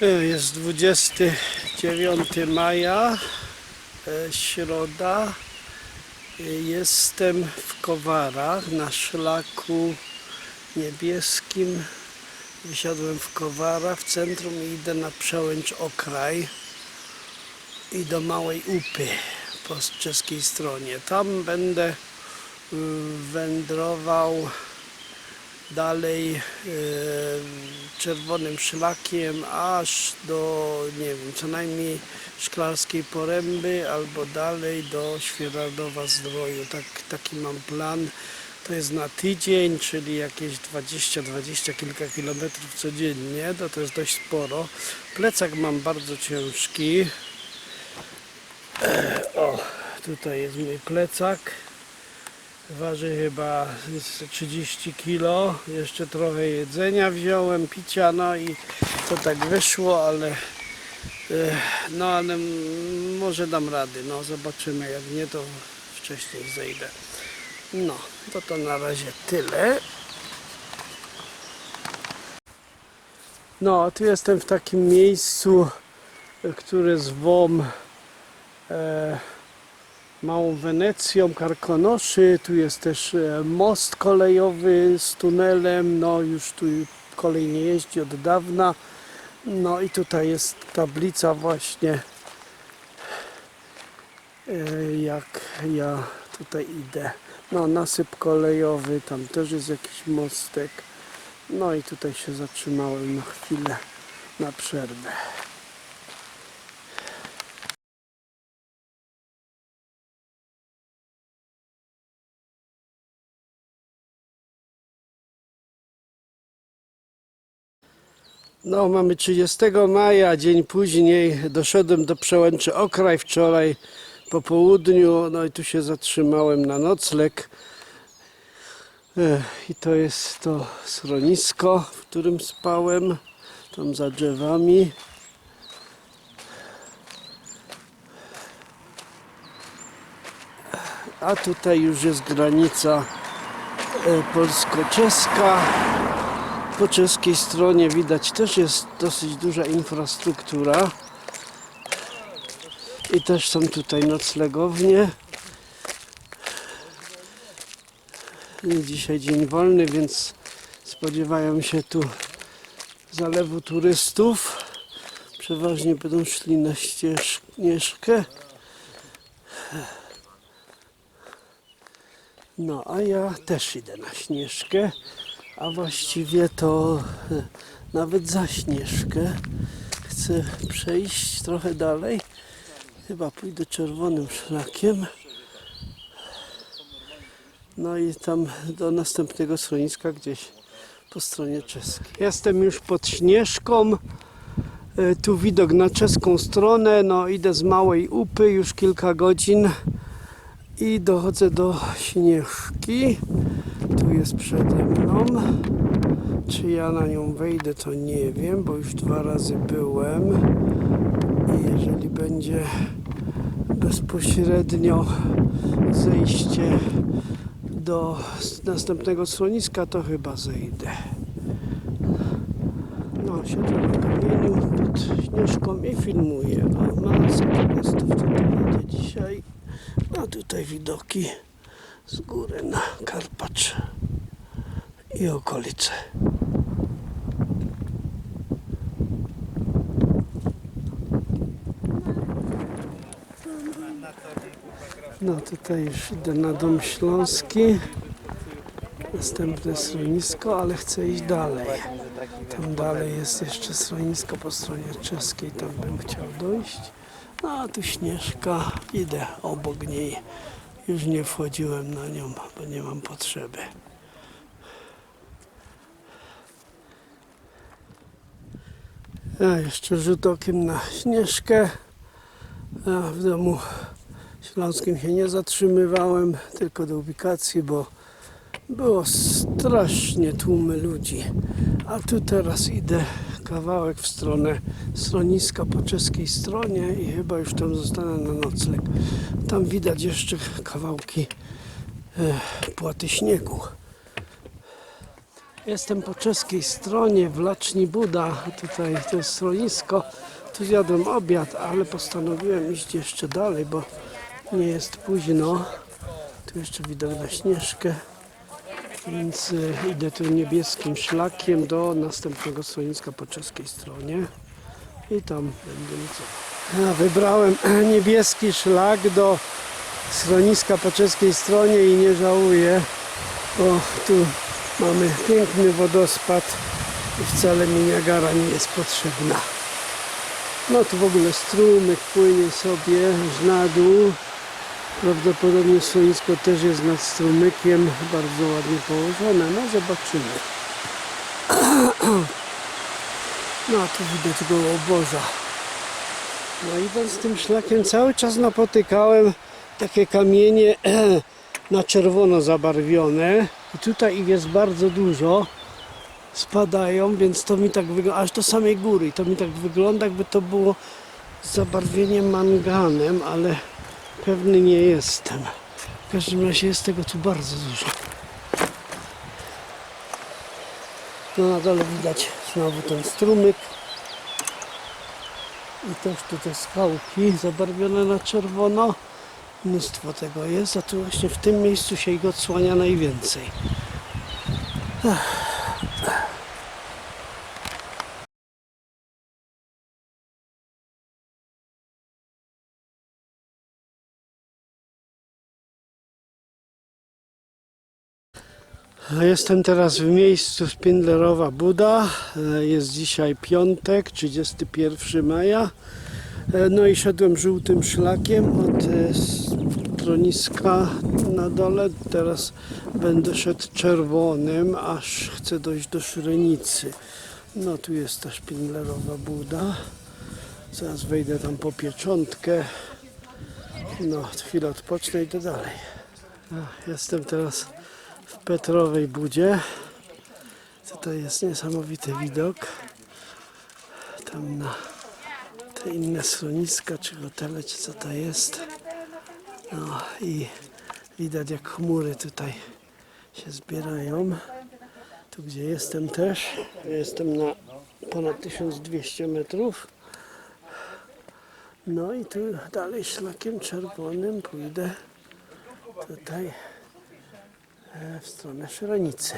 Jest 29 maja, e, środa. Jestem w Kowarach na szlaku niebieskim. Wysiadłem w Kowarach w centrum i idę na przełęcz Okraj i do Małej Upy po czeskiej stronie. Tam będę y, wędrował dalej e, czerwonym szlakiem aż do, nie wiem, co najmniej Szklarskiej Poręby albo dalej do Świeradowa Zdroju. Tak, taki mam plan. To jest na tydzień, czyli jakieś 20-20 kilka kilometrów codziennie. To, to jest dość sporo. Plecak mam bardzo ciężki. E, O, tutaj jest mój plecak. Waży chyba z 30 kilo. Jeszcze trochę jedzenia wziąłem, picia, no i to tak wyszło, ale e, no ale może dam rady. No zobaczymy, jak nie to wcześniej zejdę. No, to to na razie tyle. No, a tu jestem w takim miejscu, które zwą e, Małą Wenecją, Karkonoszy. Tu jest też e, most kolejowy z tunelem. No już tu kolej nie jeździ od dawna. No i tutaj jest tablica właśnie e, jak ja tutaj idę. No nasyp kolejowy, tam też jest jakiś mostek. No i tutaj się zatrzymałem na chwilę na przerwę. No, mamy 30 maja, dzień później. Doszedłem do przełęczy Okraj wczoraj po południu. No i tu się zatrzymałem na nocleg. I to jest to schronisko, w którym spałem. Tam za drzewami. A tutaj już jest granica e, polsko-czeska. Po czeskiej stronie widać też jest dosyć duża infrastruktura. I też są tutaj noclegownie. Dzisiaj dzień wolny, więc spodziewają się tu zalewu turystów. Przeważnie będą szli na ścieżkę. No, a ja też idę na śnieżkę, a właściwie to e, nawet za śnieżkę. Chcę przejść trochę dalej. Chyba pójdę czerwonym szlakiem. No i tam do następnego schroniska gdzieś po stronie czeskiej. Jestem już pod Śnieżką. E, Tu widok na czeską stronę. No idę z Małej Upy już kilka godzin i dochodzę do Śnieżki. Jest przede mną. Czy ja na nią wejdę, to nie wiem, bo już dwa razy byłem. I jeżeli będzie bezpośrednio zejście do następnego schroniska, to chyba zejdę. No, siedzę na kamieniu pod śnieżką i filmuję. O, masa turystów tutaj dzisiaj. A tutaj widoki z góry na Karpacz i okolice. No tutaj już idę na Dom Śląski. Następne schronisko, ale chcę iść dalej. Tam dalej jest jeszcze schronisko po stronie czeskiej, tam bym chciał dojść. No a tu Śnieżka, idę obok niej. Już nie wchodziłem na nią, bo nie mam potrzeby. Jeszcze rzut okiem na Śnieżkę. W domu śląskim się nie zatrzymywałem, tylko do ubikacji, bo było strasznie tłumy ludzi. A tu teraz idę kawałek w stronę schroniska po czeskiej stronie i chyba już tam zostanę na nocleg. Tam widać jeszcze kawałki e, płaty śniegu. Jestem po czeskiej stronie w Laczni Buda. Tutaj to jest schronisko. Tu zjadłem obiad, ale postanowiłem iść jeszcze dalej, bo nie jest późno. Tu jeszcze widok na Śnieżkę. Więc y, idę tu niebieskim szlakiem do następnego schroniska po czeskiej stronie. I tam będę. Ja wybrałem niebieski szlak do schroniska po czeskiej stronie i nie żałuję, bo tu mamy piękny wodospad i wcale mi Niagara nie jest potrzebna. No tu w ogóle strumyk płynie sobie na dół. Prawdopodobnie schronisko też jest nad strumykiem, bardzo ładnie położone, no zobaczymy. No tu widać go oboza. No idąc tym szlakiem cały czas napotykałem takie kamienie na czerwono zabarwione i tutaj ich jest bardzo dużo spadają, więc to mi tak wygląda, aż do samej góry to mi tak wygląda jakby to było z zabarwieniem manganem, ale pewny nie jestem. W każdym razie jest tego tu bardzo dużo. No na dole widać znowu ten strumyk. I też tu te skałki zabarwione na czerwono. Mnóstwo tego jest, a tu właśnie w tym miejscu się ich odsłania najwięcej. Jestem teraz w miejscu Spindlerowa Buda. E, Jest dzisiaj piątek, 31 maja. E, No i szedłem żółtym szlakiem od stroniska na dole. Teraz będę szedł czerwonym, aż chcę dojść do Szrenicy. No tu jest ta Spindlerowa Buda. Zaraz wejdę tam po pieczątkę. No, chwilę odpocznę i idę dalej. Jestem teraz w Petrowej Budzie. Tutaj jest niesamowity widok. Tam na te inne schroniska, czy hotele, czy co to jest. No i widać jak chmury tutaj się zbierają. Tu gdzie jestem też. Jestem na ponad 1200 metrów. No i tu dalej szlakiem czerwonym pójdę tutaj e, w stronę Szronicy.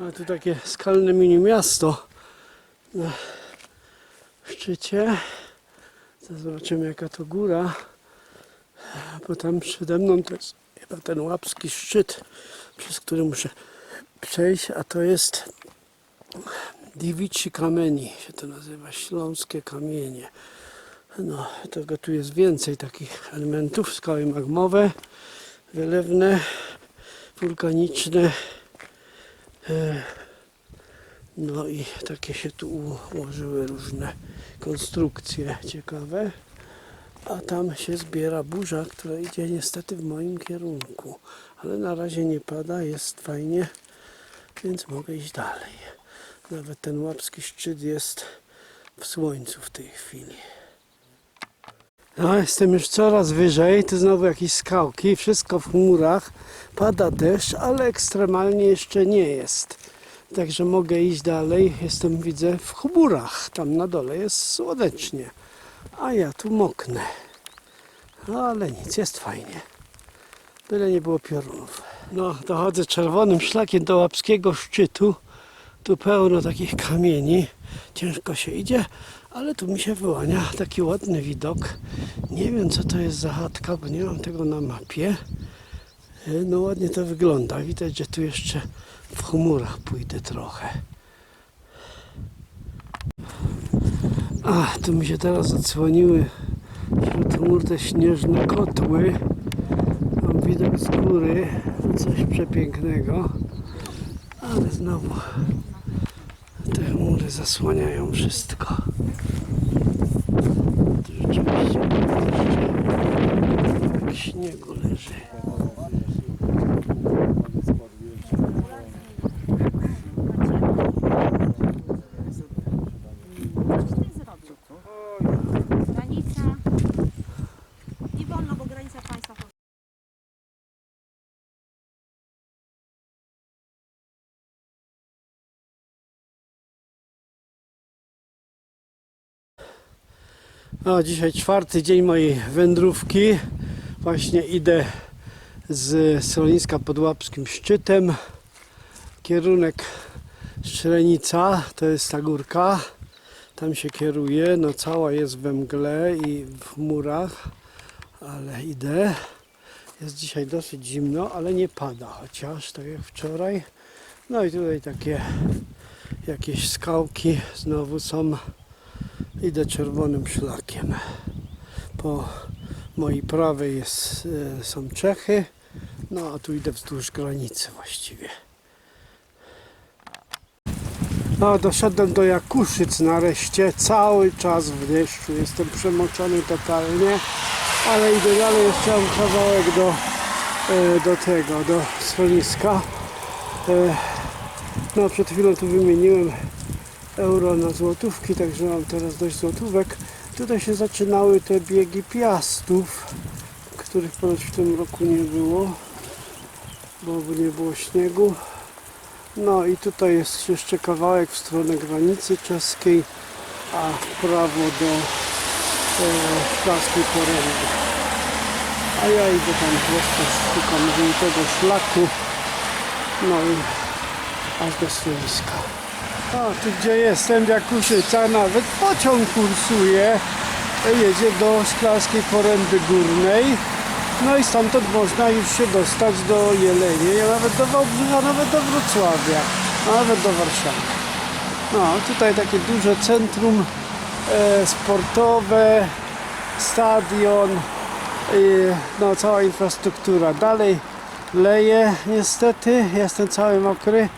A tu takie skalne mini miasto na szczycie. Zobaczymy jaka to góra. Bo tam przede mną to jest chyba ten łapski szczyt, przez który muszę przejść, a to jest Divici Kameni się to nazywa, śląskie kamienie. No, tego tu jest więcej takich elementów, skały magmowe, wylewne, wulkaniczne. No i takie się tu ułożyły różne konstrukcje ciekawe. A tam się zbiera burza, która idzie niestety w moim kierunku. Ale na razie nie pada, jest fajnie, więc mogę iść dalej. Nawet ten łapski szczyt jest w słońcu w tej chwili. No, jestem już coraz wyżej, tu znowu jakieś skałki, wszystko w chmurach, pada deszcz, ale ekstremalnie jeszcze nie jest. Także mogę iść dalej, jestem widzę w chmurach, tam na dole jest słonecznie, a ja tu moknę. Ale nic, jest fajnie. Byle nie było piorunów. No, dochodzę czerwonym szlakiem do łapskiego szczytu. Tu pełno takich kamieni. Ciężko się idzie, ale tu mi się wyłania taki ładny widok. Nie wiem co to jest za chatka, bo nie mam tego na mapie. E, No ładnie to wygląda. Widać, że tu jeszcze w chmurach pójdę trochę. A, tu mi się teraz odsłoniły wśród chmur te śnieżne kotły. Mam widok z góry, coś przepięknego. Ale znowu te chmury zasłaniają wszystko. Rzeczywiście śniegu leży. O, dzisiaj czwarty dzień mojej wędrówki. Właśnie idę z schroniska pod Łapskim Szczytem. Kierunek Szczelenica, to jest ta górka. Tam się kieruję. No cała jest we mgle i w murach, ale idę. Jest dzisiaj dosyć zimno, ale nie pada, chociaż tak jak wczoraj. No i tutaj takie jakieś skałki znowu są. Idę czerwonym szlakiem. Po mojej prawej jest, e, są Czechy, no a tu idę wzdłuż granicy właściwie. No, doszedłem do Jakuszyc nareszcie, cały czas w deszczu, jestem przemoczony totalnie, ale idę dalej, jeszcze mam kawałek do, e, do tego, do schroniska. E, No, przed chwilą tu wymieniłem euro na złotówki, także mam teraz dość złotówek. Tutaj się zaczynały te biegi piastów, których ponoć w tym roku nie było, bo nie było śniegu. No i tutaj jest jeszcze kawałek w stronę granicy czeskiej, a w prawo do e, Szklarskiej Poręby. A ja idę tam jeszcze szukam żółtego szlaku, no i aż do schroniska. A tu gdzie jestem, w Jakuszycach, nawet pociąg kursuje, jedzie do Szklarskiej Poręby Górnej. No i stamtąd można już się dostać do Jeleniej, nawet do Wałbrzycha, nawet do Wrocławia, nawet do Warszawy. No, tutaj takie duże centrum e, sportowe, stadion, no cała infrastruktura. Dalej leje niestety, jestem cały mokry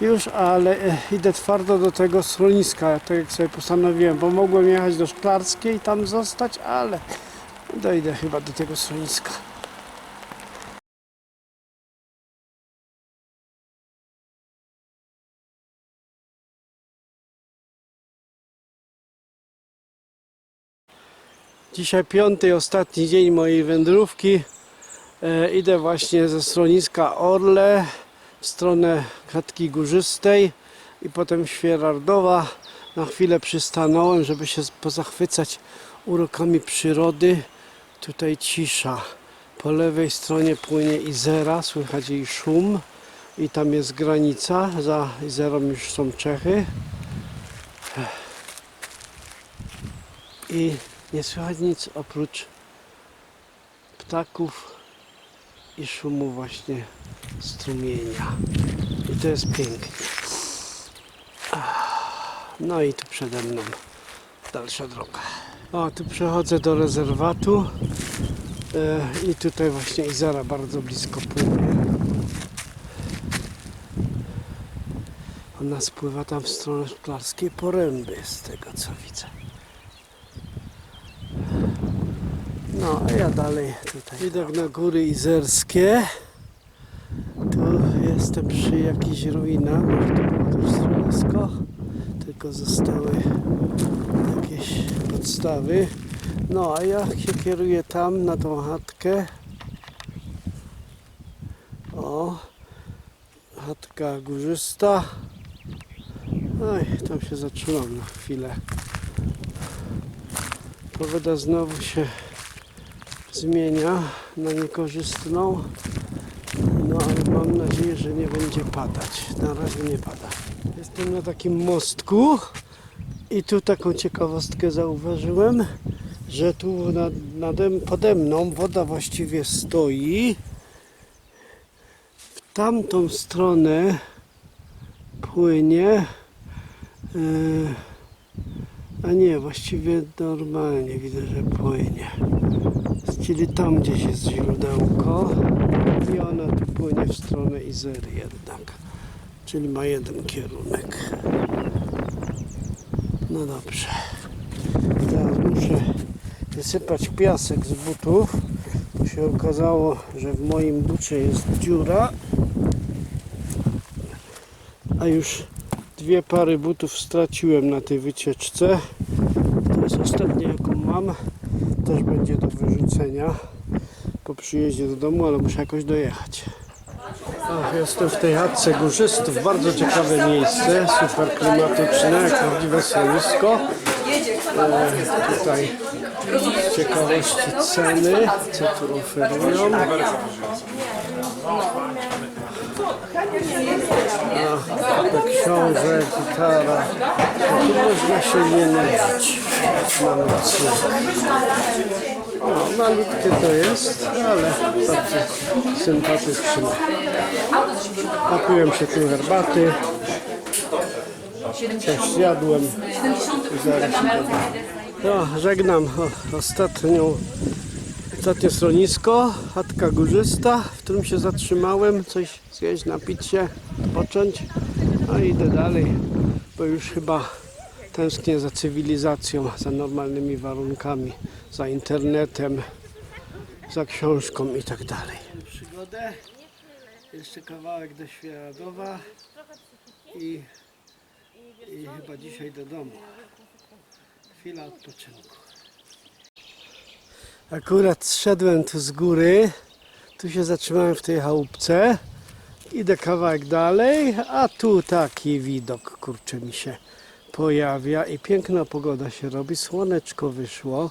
już, ale e, idę twardo do tego schroniska, tak jak sobie postanowiłem, bo mogłem jechać do Szklarskiej i tam zostać, ale dojdę chyba do tego schroniska. Dzisiaj piąty, ostatni dzień mojej wędrówki. E, idę właśnie ze schroniska Orle w stronę Chatki Górzystej i potem Świerardowa. Na chwilę przystanąłem, żeby się pozachwycać urokami przyrody. Tutaj cisza. Po lewej stronie płynie Izera, słychać jej szum i tam jest granica. Za Izerą już są Czechy. I nie słychać nic oprócz ptaków i szumu właśnie strumienia. I to jest pięknie. Ach, No i tu przede mną dalsza droga. O, tu przechodzę do rezerwatu e, i tutaj właśnie Izara bardzo blisko płynie. Ona spływa tam w stronę Szklarskiej Poręby z tego co widzę. No, a ja dalej tutaj. Widok na góry izerskie. Tu jestem przy jakichś ruinach, to było też schronisko, tylko zostały jakieś podstawy. No, a ja się kieruję tam na tą chatkę. O, chatka górzysta. No i tam się zatrzymam na chwilę. Pogoda znowu się zmienia na niekorzystną. No ale mam nadzieję, że nie będzie padać. Na razie nie pada. Jestem na takim mostku i tu taką ciekawostkę zauważyłem, że tu nad, nade, pode mną woda właściwie stoi. W tamtą stronę płynie. Yy, a nie, właściwie normalnie widzę, że płynie. Czyli tam gdzieś jest źródełko i ona tu płynie w stronę Izery jednak. Czyli ma jeden kierunek. No dobrze. Teraz muszę wysypać piasek z butów. Bo się okazało, że w moim bucie jest dziura. A już dwie pary butów straciłem na tej wycieczce. To jest ostatnia jaką mam. Też będzie do wyrzucenia po przyjeździe do domu, ale muszę jakoś dojechać. Ach, jestem w tej chatce górzystów. Bardzo ciekawe miejsce, super klimatyczne, prawdziwe schronisko. E, tutaj ciekawości ceny, co tu oferują. A, książek, gitara. Można się nie nudzić na nocleg. No, malutkie to jest, ale bardzo sympatyczne. Napiłem się tu herbaty. Coś zjadłem. I zaraz. No, żegnam ostatnią, ostatnie schronisko, chatka górzysta, w którym się zatrzymałem, coś zjeść, napić się, odpocząć. No i idę dalej, bo już chyba tęsknię za cywilizacją, za normalnymi warunkami, za internetem, za książką i tak dalej. Przygodę, jeszcze kawałek do Świeradowa i, i chyba dzisiaj do domu. Chwila odpoczynku. Akurat zszedłem tu z góry. Tu się zatrzymałem w tej chałupce. Idę kawałek dalej, a tu taki widok kurczę mi się pojawia i piękna pogoda się robi. Słoneczko wyszło.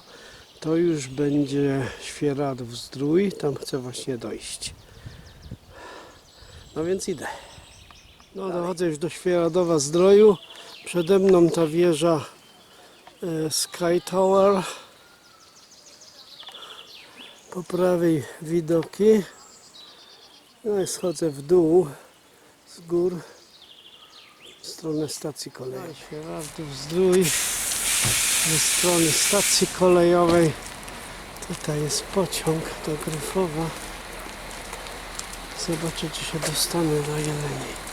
To już będzie Świeradów Zdrój. Tam chcę właśnie dojść. No więc idę. No dochodzę już do Świeradowa Zdroju. Przede mną ta wieża e, Sky Tower. Po prawej widoki. No i schodzę w dół z gór w stronę stacji kolejowej. Świeradów Zdrój ze strony stacji kolejowej. Tutaj jest pociąg do Gryfowa. Zobaczę, czy się dostanę do Jeleniej.